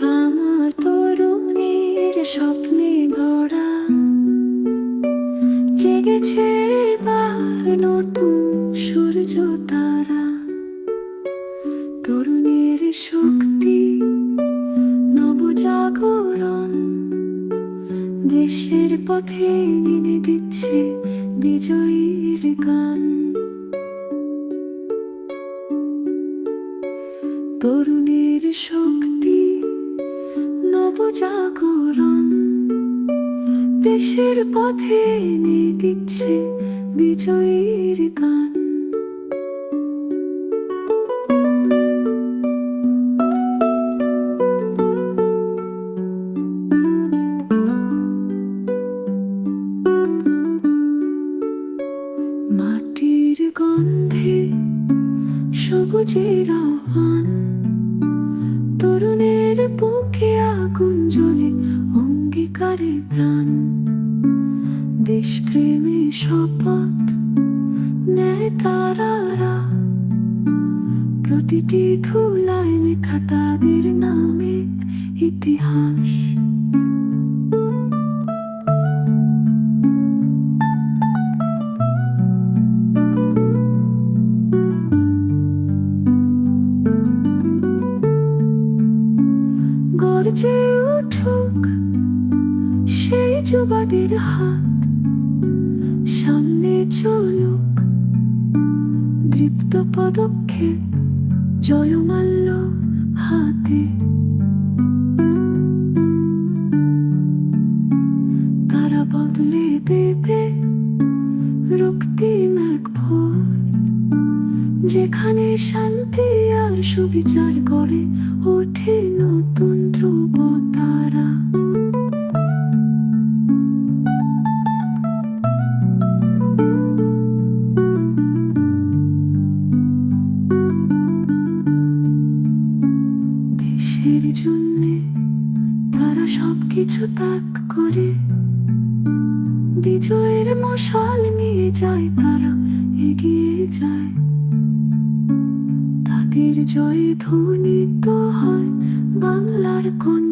আমার তরুণীর স্বপ্নে গড়া। জেগেছে এবার নতুন সূর্য তারা। শক্তি নবজাগরণ। দেশের পথে এনে দিচ্ছে বিজয়ীর গান। তরুণের শক্তি দেশের পথে এনে দিচ্ছে বিজয়ীর গান। মাটির গন্ধে সবুজের আহ্বান, তরুণের বুকে আগুন জ্বলে অঙ্গীকারে প্রাণ। দেশপ্রেমে শপথ নেয় তারারা। প্রতিটি ধুলায় লেখা তাদের নামে ইতিহাস। গর্জে উঠুক সেই যুবাদের হাত। সামনে চলুক দৃপ্ত পদক্ষেপ, জয়মাল্য হাতে। তারা বদলে দেবে রক্তিম এক ভোর, যেখানে শান্তি আর সুবিচার করে ওঠে নতুন ধ্রুব তারা। দেশের জন্যে তারা সবকিছু ত্যাগ করে। বিজয়ের মশাল নিয়ে যায় তারা, এগিয়ে যায়। তাদের জয়ে ধ্বনিত হয় বাংলার কোন